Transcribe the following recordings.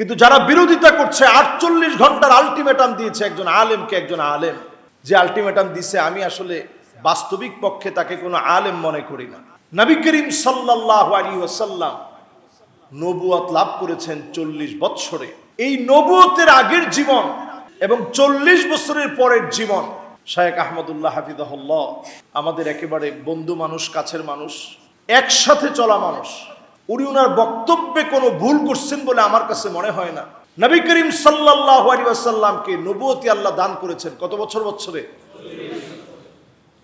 কিন্তু যারা বিরোধিতা করছে, আটচল্লিশ ঘণ্টার আলটিমেটাম দিয়েছে একজন আলেমকে একজন আলেম। যে আলটিমেটাম দিছে, আমি আসলে বাস্তবিক পক্ষে তাকে কোনো আলেম মনে করি না। নবী করিম সাল্লাহ আলী ওয়াসাল্লাম নবুয়াত লাভ করেছেন চল্লিশ বৎসরে। এই নবুয়তের আগের জীবন এবং চল্লিশ বছরের পরের জীবন শায়েক আহমদুল্লাহ হাফিদাহুল্লাহ আমাদের একেবারে বন্ধু মানুষ, কাছের মানুষ, একসাথে চলা মানুষ। উনি ওনার বক্তব্যে কোনো ভুল করছেন বলে আমার কাছে মনে হয় না। নবী করিম সাল্লাহ আলী আসাল্লামকে আল্লাহ দান করেছেন। কত বছর বছরে?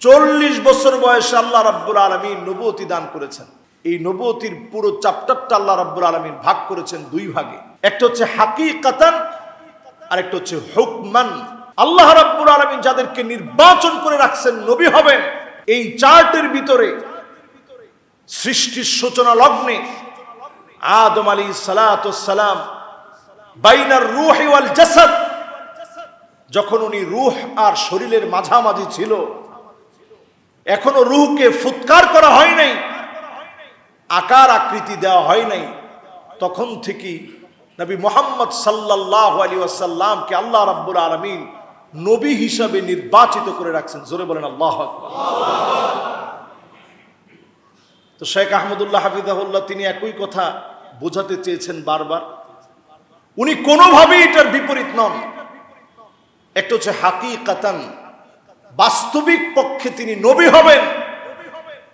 চল্লিশ বছর বয়সে আল্লাহ রাব্বুল আলমিন নবুয়তি দান করেছেন। এই নবুয়তির পুরো চাপ্টারটা আল্লাহ রাব্বুল আলমিন ভাগ করেছেন দুই ভাগে। একটা হচ্ছে হাকি কাতান আর একটা হচ্ছে হুকমান। আল্লাহ রাব্বুল আলমিন যাদেরকে নির্বাচন করে রাখছেন, নবী হবেন। এই চার্টের ভিতরে সৃষ্টির সূচনা লগ্নে আদম আলী সালাম বাইনার রুহ ওয়াল জাসাদ, যখন উনি রুহ আর শরীরের মাঝামাঝি ছিল, এখনও রুহকে ফুৎকার করা হয় নাই, আকার আকৃতি দেওয়া হয় নাই, তখন থেকেই নবী মোহাম্মদ সাল্লাহ আলী আসাল্লামকে আল্লাহ রাব্বুল আলমিন নবী হিসাবে নির্বাচিত করে রাখছেন। জোরে বলেন আল্লাহ তো শেখ আহমদুল্লাহ হাফিজাহুল্লাহ তিনি একই কথা বোঝাতে চেয়েছেন বারবার। উনি কোনোভাবেই এটার বিপরীত নন। একটা হচ্ছে হাকি কাতান বাস্তবিক পক্ষে তিনি নবী হবেন।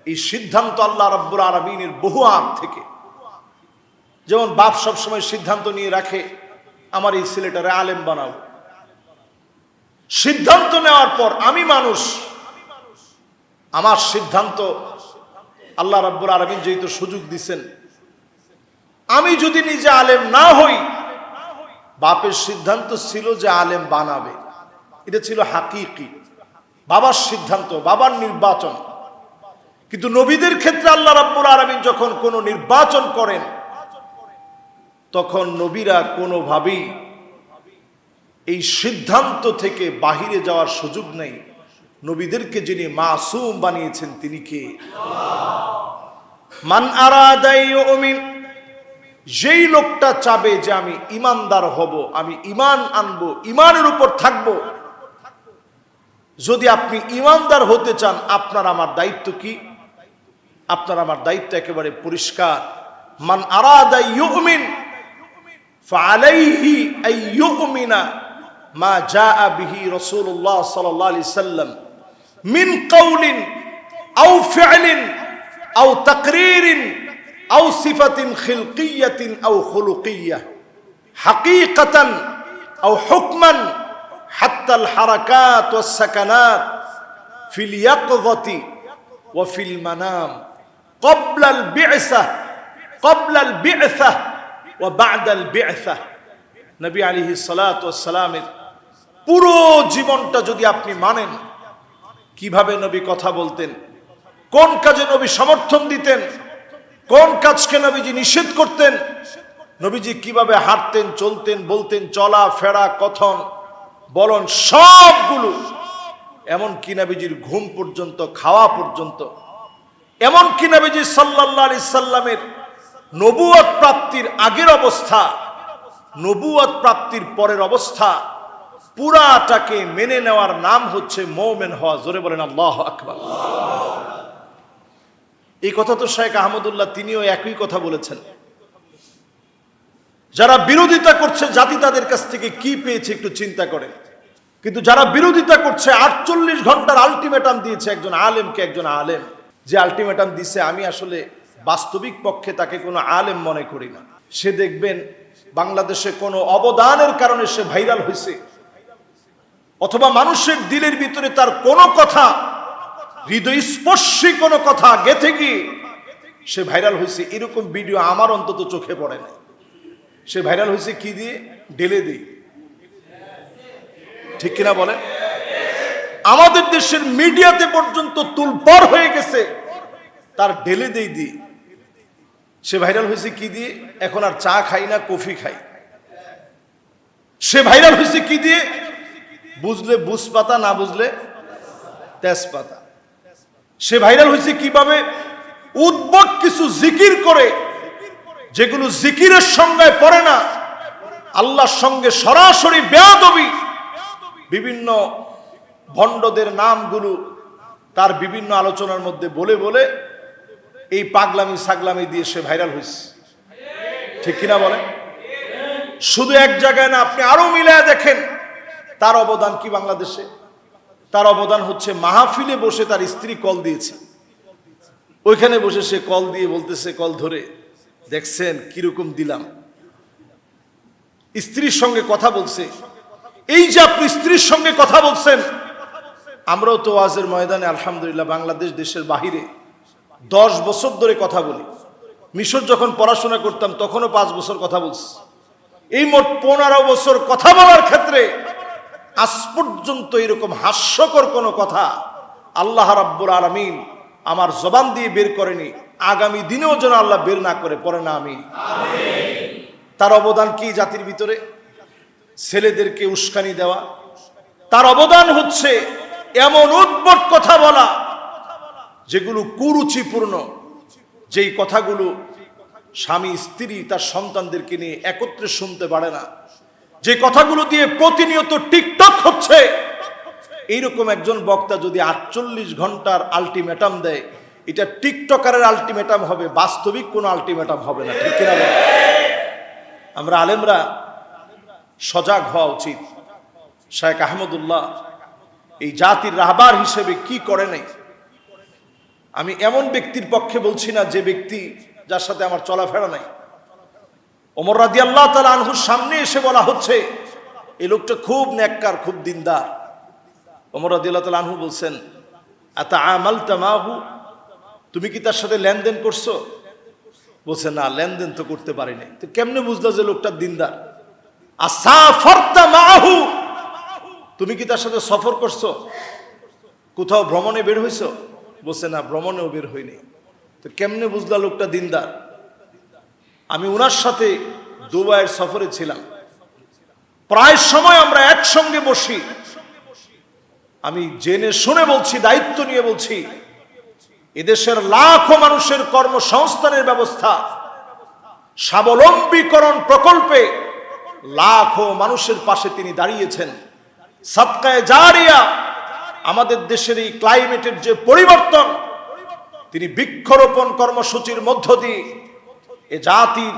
এই সিদ্ধান্ত আল্লাহ রব্বুর আরবিনের বহু আগ থেকে। যেমন বাপ সবসময় সিদ্ধান্ত নিয়ে রাখে, আমার এই ছেলেটারে আলেম বানাও। সিদ্ধান্ত নেওয়ার পর আমি মানুষ। আমার সিদ্ধান্ত আল্লাহ রাব্বুর আলমিন যেহেতু সুযোগ দিচ্ছেন আমি যদি নিজে আলেম না হই, বাপের সিদ্ধান্ত ছিল যে আলেম বানাবে। এটা ছিল হাকিকি, বাবার সিদ্ধান্ত, বাবার নির্বাচন। কিন্তু নবীদের ক্ষেত্রে আল্লাহ রাব্বুর আলমিন যখন কোনো নির্বাচন করেন, তখন নবীরা কোনোভাবেই এই সিদ্ধান্ত থেকে বাহিরে যাওয়ার সুযোগ নেই। নবীদেরকে যিনি মাসুম বানিয়েছেন, তিনি কে? মান আরাদাই ওমিন যেই লোকটা চাবে যে আমি ইমানদার হব, আমি ইমান আনব, ইমানের উপর থাকব। যদি আপনি ইমানদার হতে চান, আপনার আমার দায়িত্ব কি? আপনার আমার দায়িত্ব একেবারে পরিষ্কার। মান আরাদাই ইউমিন ফালাইহি মা জাআ বিহি রাসূলুল্লাহ সাল্লাম। মিন কাউলিন আও ফি'লিন আও তাকরীরিন আও সিফাতিন খিলকিয়াতিন আও খুলুকিয়াহ হাকিকাতান আও হুকমান হাত্তা আল হারাকাত ওয়াস সাকানাত ফিল ইয়াকযাতি ওয়া ফিল মানাম قبل البعثة قبل البعثة وبعد البعثة নবী আলিহি সালামের পুরো জীবনটা যদি আপনি মানেন কীভাবে নবী কথা বলতেন? কোন কাজে নবী সমর্থন দিতেন? কোন কাজকে নবীজি নিষেধ করতেন? নবীজি কীভাবে হাঁটতেন, চলতেন, বলতেন, চলা, ফেরা, কথন, বলন, সবগুলো। এমন কি ঘুম পর্যন্ত, খাওয়া পর্যন্ত। এমন কি নবীজি সাল্লাহ আলি সাল্লামের নবুয়াত প্রাপ্তির আগের অবস্থা নবুয়াত প্রাপ্তির পরের অবস্থা পুরাটাকে মেনে নেওয়ার নাম হচ্ছে মৌমেন হওয়া। জোরে বলেন, আল্লাহ আকবার। এই কথা তো শেখ আহমদুল্লাহ তিনিও একই কথা বলেছেন। যারা বিরোধিতা করছে, জাতি তাদের কাছ থেকে কি পেয়েছে একটু চিন্তা করেন। কিন্তু যারা বিরোধিতা করছে, আটচল্লিশ ঘণ্টার আলটিমেটাম দিয়েছে একজন আলেমকে একজন আলেম। যে আলটিমেটাম দিছে, আমি আসলে বাস্তবিক পক্ষে তাকে কোনো আলেম মনে করি না। সে দেখবেন, বাংলাদেশে কোনো অবদানের কারণে সে ভাইরাল হয়েছে অথবা মানুষের দিলের ভিতরে তার কোনো কথা, হৃদয়স্পর্শী কোনো কথা গেথে গিয়ে সে ভাইরাল হয়েছে। এরকম ভিডিও আমার অন্তত চোখে পড়ে না সে ভাইরাল হয়েছে কি দিয়ে? ডেলে দিই ঠিক কিনা বলেন? আমাদের দেশের মিডিয়াতে পর্যন্ত তুলপর হয়ে গেছে। তার ঢেলে দেই দিয়ে। সে ভাইরাল হয়েছে কি দিয়ে? এখন আর চা খাই না, কফি খাই। সে ভাইরাল হয়েছে কি দিয়ে? বুঝলে বুঝ পাতা না বুঝলে তেজপাতা। সে ভাইরাল হয়েছে কীভাবে? উদ্ভট কিছু জিকির করে, যেগুলো জিকিরের সংজ্ঞায় পড়ে না, আল্লাহর সঙ্গে সরাসরি বেয়াদবি। বিভিন্ন ভণ্ডদের নামগুলো তার বিভিন্ন আলোচনার মধ্যে বলে বলে এই পাগলামি সাগলামি দিয়ে সে ভাইরাল হয়েছে। ঠিক কিনা বলেন? শুধু এক জায়গায় না, আপনি আরও মিলায় দেখেন তার অবদান কি বাংলাদেশে? তার অবদান হচ্ছে মাহফিলে বসে তার স্ত্রী কল দিয়েছে। ওইখানে বসে সে কল দিয়ে বলতেছে, কল ধরে, দেখছেন কীরকম দিলাম। স্ত্রীর সঙ্গে কথা বলছে। এই যে আপনি স্ত্রীর সঙ্গে কথা বলছেন, আমরাও তো ওয়াজের ময়দানে, আলহামদুলিল্লাহ, বাংলাদেশ দেশের বাহিরে দশ বছর ধরে কথা বলি। মিশর যখন পড়াশোনা করতাম, তখনও পাঁচ বছর কথা বলছি। এই মোট পনেরো বছর কথা বলার ক্ষেত্রে আজ পর্যন্ত এরকম হাস্যকর কোনো কথা আল্লাহ রাব্বুল আলমিন আমার জবান দিয়ে বের করেনি। আগামী দিনেও যেন আল্লাহ বের না করে, পড়ে না আমি। তার অবদান কি জাতির ভিতরে? ছেলেদেরকে উস্কানি দেওয়া। তার অবদান হচ্ছে এমন উদ্ভট কথা বলা, যেগুলো কুরুচিপূর্ণ। যেই কথাগুলো স্বামী, স্ত্রী, তার সন্তানদেরকে নিয়ে একত্রে শুনতে পারে না। যে কথাগুলো দিয়ে প্রতিনিয়ত টিকটক হচ্ছে। এইরকম একজন বক্তা যদি আটচল্লিশ ঘণ্টার আলটিমেটাম দেয়, এটা টিকটকারের আলটিমেটাম হবে, বাস্তবিক কোনো আলটিমেটাম হবে না, ঠিক কিনা আমরা আলেমরা সজাগ হওয়া উচিত। শেখ আহমদুল্লাহ এই জাতির রাহবার হিসেবে কি করে নাই? আমি এমন ব্যক্তির পক্ষে বলছি না যে ব্যক্তি যার সাথে আমার চলাফেরা নাই। ওমর রাদি আল্লাহ তালা আনহুর সামনে এসে বলা হচ্ছে, এই লোকটা খুব নেককার খুব দিনদার। ওমর রাদি আল্লাহ তালা আনহু বলছেন এত আমাল তামাহু তুমি কি তার সাথে লেনদেন করছ? বলছে, না, লেনদেন তো করতে পারিনি তো কেমনে বুঝলো যে লোকটা দিনদার? আসাফারতা মাহু? তুমি কি তার সাথে সফর করছ? কোথাও ভ্রমণে বের হইছো? বলছে, না, ভ্রমণেও বের হইনি তো কেমনে বুঝলা লোকটা দিনদার? আমি ওনার সাথে দুবাইয়ের সফরে ছিলাম। প্রায় সময় আমরা একসঙ্গে বসি। আমি জেনে শুনে বলছি, দায়িত্ব নিয়ে বলছি, এদেশের লাখো মানুষের কর্মসংস্থানের ব্যবস্থা, স্বাবলম্বীকরণ প্রকল্পে লাখো মানুষের পাশে তিনি দাঁড়িয়েছেন। সৎকায় জারিয়া আমাদের দেশের এই ক্লাইমেটের যে পরিবর্তন, তিনি বৃক্ষরোপণ কর্মসূচির মধ্য দিয়ে এ জাতির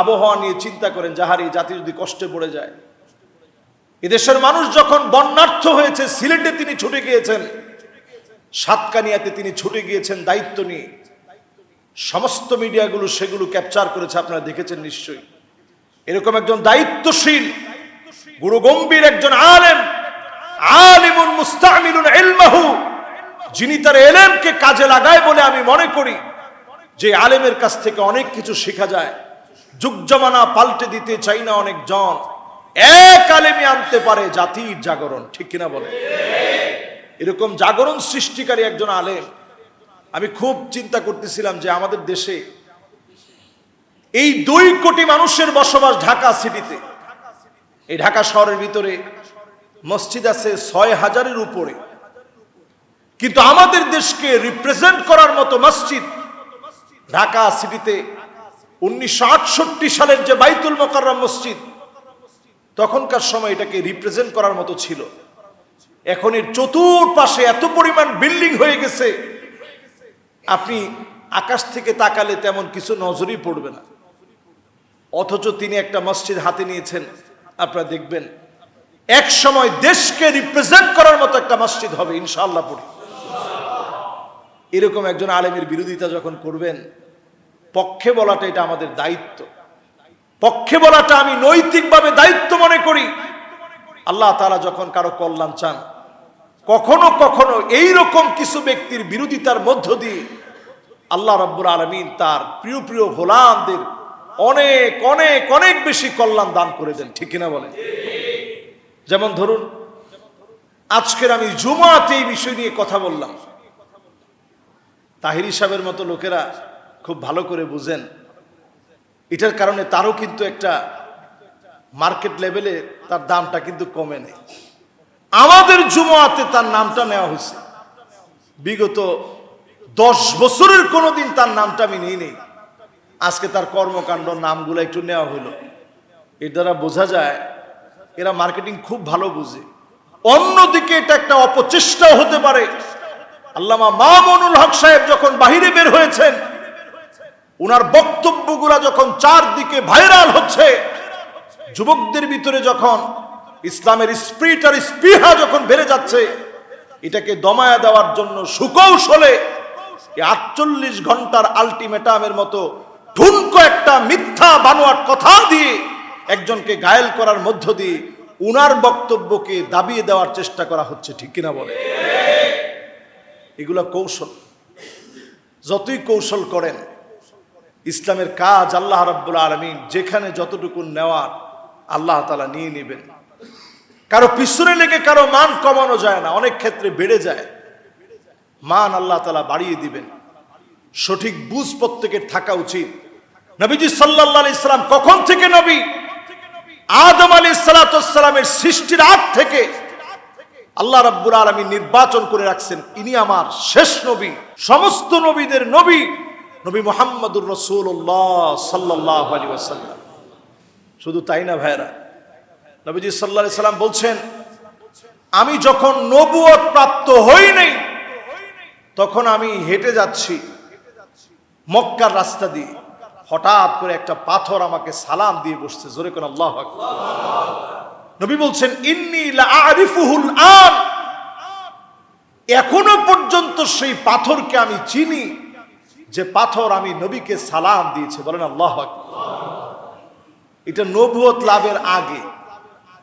আবহাওয়া নিয়ে চিন্তা করেন, যাহার এই জাতি যদি কষ্টে পড়ে যায়। এদেশের মানুষ যখন বন্যার্থ হয়েছে, সিলেটে তিনি ছুটে গিয়েছেন, সাতকানিয়াতে তিনি ছুটে গিয়েছেন দায়িত্ব নিয়ে। সমস্ত মিডিয়াগুলো সেগুলো ক্যাপচার করেছে, আপনারা দেখেছেন নিশ্চয়ই। এরকম একজন দায়িত্বশীল, গুরুগম্ভীর একজন আলেম আলিমুন মুস্তামিলুন ইলমাহু, যিনি তার এলেমকে কাজে লাগায় বলে আমি মনে করি। যে আলেমের কাছ থেকে অনেক কিছু শেখা যায়। যুগ জমানা পাল্টে দিতে চাই না অনেক জন এক আলেমে আনতে পারে জাতির জাগরণ, ঠিক কিনা বলে? এরকম জাগরণ সৃষ্টিকারী একজন আলেম। আমি খুব চিন্তা করতেছিলাম যে আমাদের দেশে এই দুই কোটি মানুষের বসবাস ঢাকা সিটিতে। এই ঢাকা শহরের ভিতরে মসজিদ আছে ছয় হাজারের উপরে। কিন্তু আমাদের দেশকে রিপ্রেজেন্ট করার মতো মসজিদ ঢাকা সিটিতে উনিশশো আটষট্টি সালের যে বাইতুল মোকাররম মসজিদ, তখনকার সময় এটাকে রিপ্রেজেন্ট করার মতো ছিল। এখন এর চতুর্পাশে এত পরিমাণ বিল্ডিং হয়ে গেছে, আপনি আকাশ থেকে তাকালে তেমন কিছু নজরই পড়বে না। অথচ তিনি একটা মসজিদ হাতে নিয়েছেন, আপনারা দেখবেন। এক সময় দেশকে রিপ্রেজেন্ট করার মতো একটা মসজিদ হবে, ইনশাআল্লাহ পড়ি। এরকম একজন আলেমের বিরোধিতা যখন করবেন, পক্ষে বলাটা এটা আমাদের দায়িত্ব। পক্ষে বলাটা আমি নৈতিকভাবে দায়িত্ব মনে করি। আল্লাহ তারা যখন কারও কল্যাণ চান, কখনো কখনো এই রকম কিছু ব্যক্তির বিরোধিতার মধ্য দিয়ে আল্লাহ রব্বুর আলমিন তার প্রিয় প্রিয় গোলামদের অনেক অনেক অনেক বেশি কল্যাণ দান করে দেন, ঠিক কিনা বলেন? যেমন ধরুন, আজকের আমি জুমাতে এই বিষয় নিয়ে কথা বললাম। তাহির সাহেবের মতো লোকেরা খুব ভালো করে বুঝেন। এটার কারণে তারও কিন্তু একটা মার্কেট লেভেলে তার দামটা কিন্তু কমে নেই। আমাদের জুমাতে তার নামটা নেওয়া হয়েছে। বিগত দশ বছরের কোনোদিন তার নামটা আমি নিই নেই। আজকে তার কর্মকাণ্ড নামগুলো একটু নেওয়া হলো। এর দ্বারা বোঝা যায়, এরা মার্কেটিং খুব ভালো বুঝে। অন্যদিকে এটা একটা অপচেষ্টা হতে পারে। আল্লামা মামুনুল হক সাহেব যখন বাহিরে বের হয়েছেন, উনার বক্তব্যগুলা যখন চারদিকে ভাইরাল হচ্ছে, যুবকদের ভিতরে যখন ইসলামের স্পিরিট আর স্পৃহা যখন বেড়ে যাচ্ছে, এটাকে দমায়া দেওয়ার জন্য সুকৌশলে আটচল্লিশ ঘণ্টার আলটিমেটামের মতো ঠুনকো একটা মিথ্যা বানোয়াট কথা দিয়ে একজনকে গায়েল করার মধ্য দিয়ে উনার বক্তব্যকে দাবিয়ে দেওয়ার চেষ্টা করা হচ্ছে, ঠিক কিনা বলে? এগুলা কৌশল। যতই কৌশল করেন, ইসলামের কাজ আল্লাহ রাব্বুল আলমিন যেখানে যতটুকু নেওয়ার আল্লাহ তালা নিয়ে নেবেন। কারও পিছনে লেগে কারও মান কমানো যায় না, অনেক ক্ষেত্রে বেড়ে যায়। মান আল্লাহ তালা বাড়িয়ে দিবেন। সঠিক বুঝ প্রত্যেকের থাকা উচিত। নবীজি সাল্লাহ ইসলাম কখন থেকে নবী? আদম আলী সালাতামের সৃষ্টির আগ থেকে আল্লাহ রাব্বুল আলমী নির্বাচন করে রাখছেন। ইনি আমার শেষ নবী, সমস্ত নবীদের নবী নবী মোহাম্মদুর রসুল্লাহ সাল্লাহ শুধু তাই না ভাইরা নবীজি সাল্লাহ সাল্লাম বলছেন, আমি যখন নবুয়ত প্রাপ্ত হই নাই, তখন আমি হেঁটে যাচ্ছি মক্কার রাস্তা দিয়ে। হঠাৎ করে একটা পাথর আমাকে সালাম দিয়ে বসছে। জোরে কোন আল্লাহ। নবী বলছেন, ইন্নি আরিফুহুল আন এখনও পর্যন্ত সেই পাথরকে আমি চিনি, যে পাথর আমি নবীকে সালাম দিয়েছে। বলেন আল্লাহ। এটা নবুয়ত লাভের আগে।